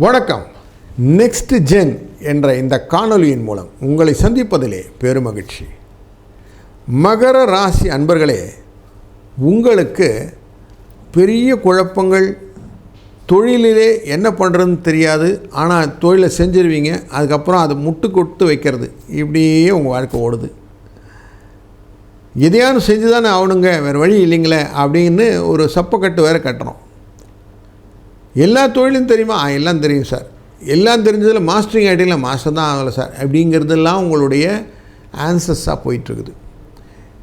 வணக்கம். Next gen என்ற இந்த காணொளியின் மூலம் உங்களை சந்திப்பதிலே பெருமகிழ்ச்சி. மகர ராசி அன்பர்களே உங்களுக்கு பெரிய குழப்பங்கள் தொழிலிலே என்ன பண்ணுறதுன்னு தெரியாது ஆனால் தொழிலை செஞ்சிருவீங்க அதுக்கப்புறம் அது முட்டு கொட்டு வைக்கிறது இப்படியே உங்கள் வாழ்க்கை ஓடுது. எதையானு செஞ்சு தானே ஆகணுங்க வேறு வழி இல்லைங்களே அப்படின்னு ஒரு சப்பக்கட்டு வேறு கட்டுறோம். எல்லா தொழிலும் தெரியுமா? ஆ எல்லாம் தெரியும் சார். எல்லாம் தெரிஞ்சதில் மாஸ்டரிங் ஐடியில் மாஸ்டர் தான் ஆகலை சார். அப்படிங்கிறதெல்லாம் உங்களுடைய ஆன்சர்ஸாக போயிட்டுருக்குது.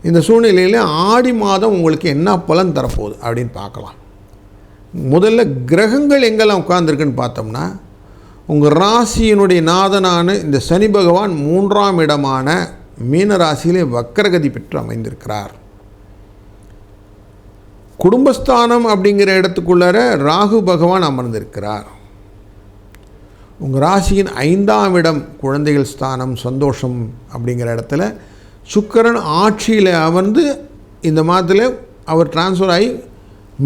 இந்த சூழ்நிலையில் ஆடி மாதம் உங்களுக்கு என்ன பலன் தரப்போகுது அப்படின்னு பார்க்கலாம். முதல்ல கிரகங்கள் எங்கெல்லாம் உட்கார்ந்துருக்குன்னு பார்த்தோம்னா உங்கள் ராசியினுடைய நாதனான இந்த சனி பகவான் மூன்றாம் இடமான மீன ராசியிலே வக்கரகதி பெற்று அமைந்திருக்கிறார். குடும்பஸ்தானம் அப்படிங்கிற இடத்துக்குள்ளார ராகு பகவான் அமர்ந்திருக்கிறார். உங்கள் ராசியின் ஐந்தாம் இடம் குழந்தைகள் ஸ்தானம் சந்தோஷம் அப்படிங்கிற இடத்துல சுக்கரன் ஆட்சியில் அமர்ந்து இந்த மாதத்தில் அவர் டிரான்ஸ்ஃபர் ஆகி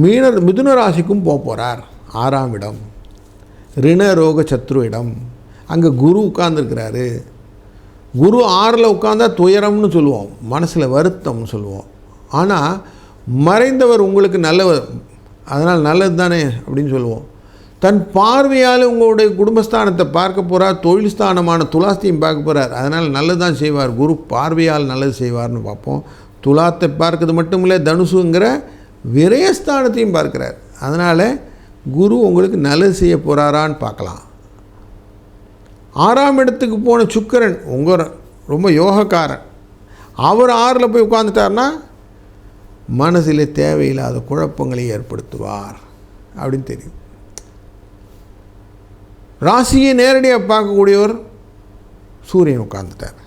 மீன மிதுன ராசிக்கும் போக போகிறார் ஆறாம் இடம். ரிண ரோக சத்ரு இடம். அங்கே குரு உட்கார்ந்துருக்கிறாரு. குரு ஆறில் உட்காந்தா துயரம்னு சொல்லுவோம். மனசில் வருத்தம்னு சொல்லுவோம். ஆனால் மறைந்தவர் உங்களுக்கு நல்லவர். அதனால் நல்லது தானே அப்படின்னு சொல்லுவோம். தன் பார்வையால் உங்களுடைய குடும்பஸ்தானத்தை பார்க்க போகிறார் தொழில் ஸ்தானமான துலாஸ்தியும் பார்க்க போகிறார் அதனால் நல்லது தான் செய்வார். குரு பார்வையால் நல்லது செய்வார்னு பார்ப்போம். துலாத்தை பார்க்கறது மட்டும் இல்லை தனுசுங்கிற விரயஸ்தானத்தையும் பார்க்குறார். அதனால் குரு உங்களுக்கு நல்லது செய்ய போகிறாரான்னு பார்க்கலாம். ஆறாம் இடத்துக்கு போன சுக்கரன் உங்கள் ரொம்ப யோகக்காரன். அவர் ஆறில் போய் உட்காந்துட்டார்னா மனசில் தேவையில்லாத குழப்பங்களை ஏற்படுத்துவார் அப்படின்னு தெரியும். ராசியை நேரடியாக பார்க்கக்கூடியவர் சூரியன் உட்கார்ந்துட்டார்.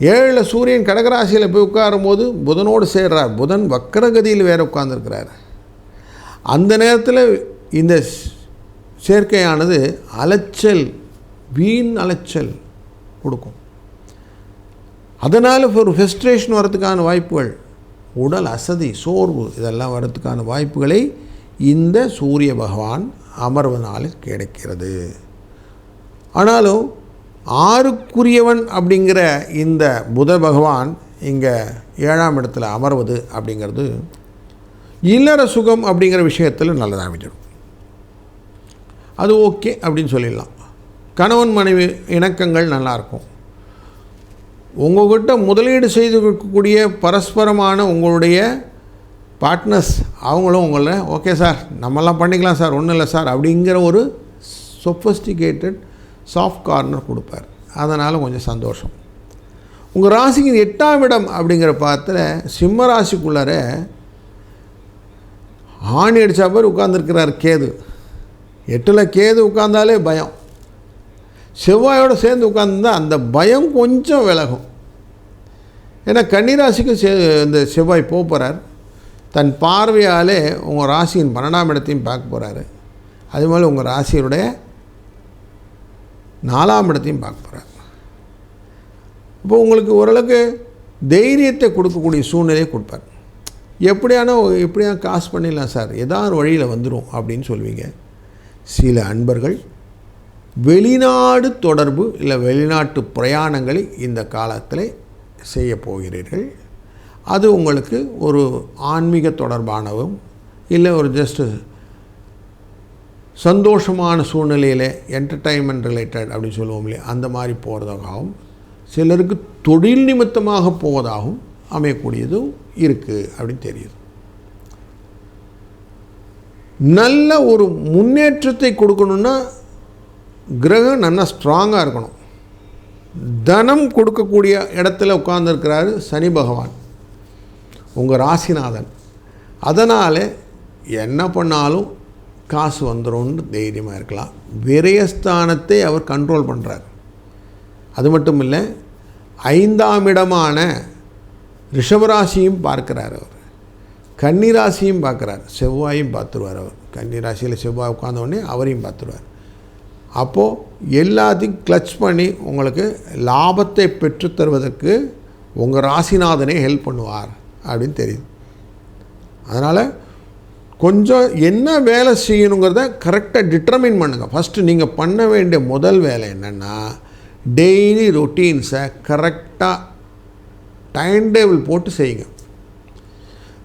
ஏழில் சூரியன் கடகராசியில் போய் உட்காரும்போது புதனோடு சேர்றார். புதன் வக்கரகதியில் வேறு உட்கார்ந்துருக்கிறார். அந்த நேரத்தில் இந்த சேர்க்கையானது அலைச்சல் வீண் அலைச்சல் கொடுக்கும். அதனால் ஒரு ஃபெஸ்ட்ரேஷன் வரதுக்கான வாய்ப்புகள் உடல் அசதி சோர்வு இதெல்லாம் வரதுக்கான வாய்ப்புகளை இந்த சூரிய பகவான் அமர்வனால் கிடைக்கிறது. ஆனாலும் ஆறுக்குரியவன் அப்படிங்கிற இந்த புத பகவான் இங்கே ஏழாம் இடத்துல அமர்வது அப்படிங்கிறது இல்லற சுகம் அப்படிங்கிற விஷயத்தில் நல்லதாக அமைஞ்சிடும். அது ஓகே அப்படின்னு சொல்லிடலாம். கணவன் மனைவி இணக்கங்கள் நல்லாயிருக்கும் உங்கள்கிட்ட முதலீடு செய்து கொடுக்கக்கூடிய பரஸ்பரமான உங்களுடைய பார்ட்னர்ஸ் அவங்களும் உங்களை ஓகே சார் நம்மலாம் பண்ணிக்கலாம் சார் ஒன்றும் இல்லை சார் அப்படிங்கிற ஒரு சொஃபஸ்டிகேட்டட் சாஃப்ட் கார்னர் கொடுப்பார். அதனால் கொஞ்சம் சந்தோஷம். உங்கள் ராசிக்கு எட்டாம் இடம் அப்படிங்கிற பாத்தில் சிம்ம ராசிக்குள்ளார ஆணி அடித்த மாதிரி உட்காந்துருக்கிறார் கேது. எட்டில் கேது உட்காந்தாலே பயம். செவ்வாயோடு சேர்ந்து உட்காந்துருந்தா அந்த பயம் கொஞ்சம் விலகும். ஏன்னா கன்னிராசிக்கு சே இந்த செவ்வாய் போக போகிறார் தன் பார்வையாலே உங்கள் ராசியின் பன்னெண்டாம் இடத்தையும் பார்க்க போகிறாரு அது மாதிரி உங்கள் ராசியுடைய நாலாம் இடத்தையும் பார்க்க போகிறார் இப்போ உங்களுக்கு ஓரளவுக்கு தைரியத்தை கொடுக்கக்கூடிய சூழ்நிலையை கொடுப்பார். எப்படியானோ எப்படியா காசு பண்ணிடலாம் சார்? ஏதாவது வழியில் வந்துடும் அப்படின்னு சொல்லுவீங்க. சில அன்பர்கள் வெளிநாடு தொடர்பு இல்லை வெளிநாட்டு பிரயாணங்களை இந்த காலத்தில் செய்ய போகிறீர்கள். அது உங்களுக்கு ஒரு ஆன்மீக தொடர்பானவும் இல்லை ஒரு ஜஸ்ட்டு சந்தோஷமான சூழ்நிலையில் என்டர்டைன்மெண்ட் ரிலேட்டட் அப்படின்னு சொல்லுவோம் இல்லையா? அந்த மாதிரி போகிறதாகவும் சிலருக்கு தொழில் நிமித்தமாக போவதாகவும் அமையக்கூடியதும் இருக்குது அப்படின்னு தெரியுது. நல்ல ஒரு முன்னேற்றத்தை கொடுக்கணுன்னா கிரகம் நல்லா ஸ்ட்ராங்காக இருக்கணும். தனம் கொடுக்கக்கூடிய இடத்துல உட்கார்ந்துருக்கிறாரு சனி பகவான். உங்கள் ராசிநாதன். அதனால் என்ன பண்ணாலும் காசு வந்துடும்னு தைரியமாக இருக்கலாம். விரயஸ்தானத்தை அவர் கண்ட்ரோல் பண்ணுறார் அது மட்டும் இல்லை ஐந்தாம் இடமான ரிஷபராசியும் பார்க்குறார் அவர். கன்னிராசியும் பார்க்குறார். செவ்வாயும் பார்த்துருவார் அவர். கன்னிராசியில் செவ்வாய் உட்கார்ந்த உடனே அவரையும் பார்த்துருவார். அப்போது எல்லாத்தையும் கிளச் பண்ணி உங்களுக்கு லாபத்தை பெற்றுத்தருவதற்கு உங்கள் ராசிநாதனே ஹெல்ப் பண்ணுவார் அப்படின்னு தெரியுது. அதனால் கொஞ்சம் என்ன வேலை செய்யணுங்கிறத கரெக்டாக டிட்டர்மின் பண்ணுங்கள் ஃபஸ்ட்டு நீங்கள் பண்ண வேண்டிய முதல் வேலை என்னென்னா டெய்லி ரொட்டீன்ஸை கரெக்டாக டைம் டேபிள் போட்டு செய்யுங்க.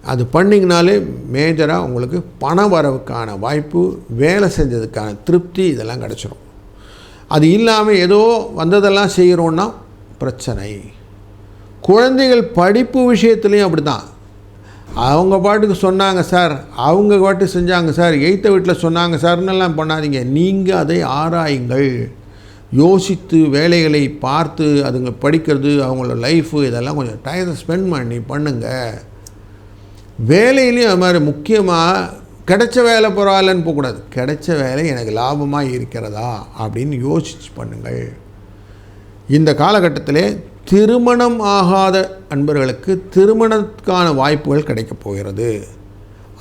அது பண்ணிங்கனாலே மேஜராக உங்களுக்கு பண வரவுக்கான வாய்ப்பு வேலை செஞ்சதுக்கான திருப்தி இதெல்லாம் கிடச்சிரும். அது இல்லாமல் ஏதோ வந்ததெல்லாம் செய்கிறோன்னா பிரச்சனை. குழந்தைகள் படிப்பு விஷயத்துலேயும் அப்படி தான் அவங்க பாட்டுக்கு சொன்னாங்க சார் அவங்க பாட்டு செஞ்சாங்க சார். எய்த்த வீட்டில் சொன்னாங்க சார்னெல்லாம் பண்ணாதீங்க. நீங்கள் அதை ஆராயுங்கள். யோசித்து வேலைகளை பார்த்து அதுங்க படிக்கிறது அவங்களோட லைஃபு இதெல்லாம் கொஞ்சம் டைத்தை ஸ்பெண்ட் பண்ணி பண்ணுங்கள் வேலையிலையும் அது மாதிரி முக்கியமாக கிடைச்ச வேலை பரவாயில்லன்னு போகக்கூடாது. கிடைச்ச வேலை எனக்கு லாபமாக இருக்கிறதா அப்படின்னு யோசிச்சு பண்ணுங்கள். இந்த காலகட்டத்திலே திருமணம் ஆகாத அன்பர்களுக்கு திருமணத்துக்கான வாய்ப்புகள் கிடைக்கப் போகிறது.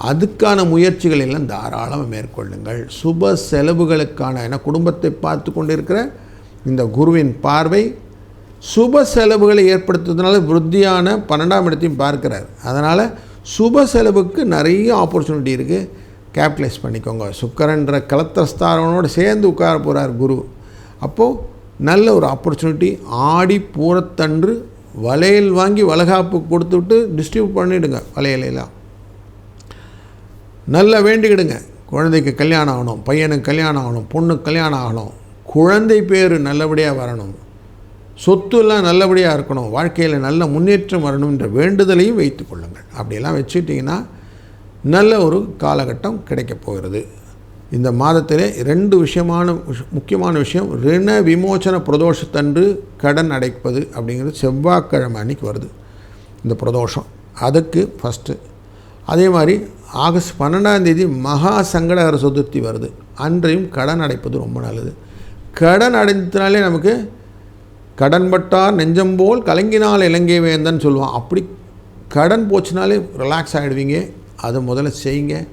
அதுக்கான முயற்சிகள் எல்லாம் தாராளமாக மேற்கொள்ளுங்கள். சுப செலவுகளுக்கான என குடும்பத்தை பார்த்து கொண்டிருக்கிற இந்த குருவின் பார்வை சுப செலவுகளை ஏற்படுத்துறதுனால விருத்தியான பன்னெண்டாம் இடத்தையும் பார்க்கிறார். அதனால் சுப செலவுக்கு நிறைய ஆப்பர்ச்சுனிட்டி இருக்குது கேபிட்டலைஸ் பண்ணிக்கோங்க. சுக்கரன்ற கலத்திரஸ்தாரவனோடு சேர்ந்து உட்கார போகிறார் குரு. அப்போது நல்ல ஒரு ஆப்பர்ச்சுனிட்டி ஆடி பூரத்தன்று வளையல் வாங்கி வளகாப்பு கொடுத்துட்டு டிஸ்ட்ரிபியூட் பண்ணிவிடுங்க வளையலெல்லாம் நல்லா வேண்டிக்கிடுங்க. குழந்தைக்கு கல்யாணம் ஆகணும் பையனுக்கு கல்யாணம் ஆகணும் பொண்ணுக்கு கல்யாணம் ஆகணும். குழந்தை பேர் நல்லபடியாக வரணும். சொத்துலாம் நல்லபடியாக இருக்கணும் வாழ்க்கையில் நல்ல முன்னேற்றம் வரணுன்ற வேண்டுதலையும் வைத்து கொள்ளுங்கள். அப்படியெல்லாம் வச்சுட்டிங்கன்னா நல்ல ஒரு காலகட்டம் கிடைக்கப் போகிறது. இந்த மாதத்திலே ரெண்டு விஷயமான முக்கியமான விஷயம் ரிண விமோச்சன பிரதோஷத்தன்று கடன் அடைப்பது அப்படிங்கிறது செவ்வாய்க்கிழமை அன்னைக்கு வருது. இந்த பிரதோஷம். அதுக்கு ஃபஸ்ட்டு அதே மாதிரி ஆகஸ்ட் பன்னெண்டாம் தேதி மகா சங்கடகர சதுர்த்தி வருது. அன்றையும் கடன் அடைப்பது ரொம்ப நல்லது. கடன் அடைந்ததுனாலே நமக்கு கடன்பட்டார் நெஞ்சம் போல் கலங்கினால் இலங்கை வேந்தன் சொல்லுவான். அப்படி கடன் போச்சுனாலே ரிலாக்ஸ் ஆகிடுவீங்க அதை முதல்ல செய்யுங்க.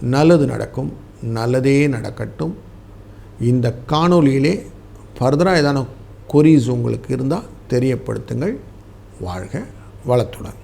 நல்லது நடக்கும். நல்லதே நடக்கட்டும். இந்த காணொலியிலே ஃபர்தராக ஏதான கொரீஸ் உங்களுக்கு இருந்தால் தெரியப்படுத்துங்கள். வாழ்க வளத்துடன்.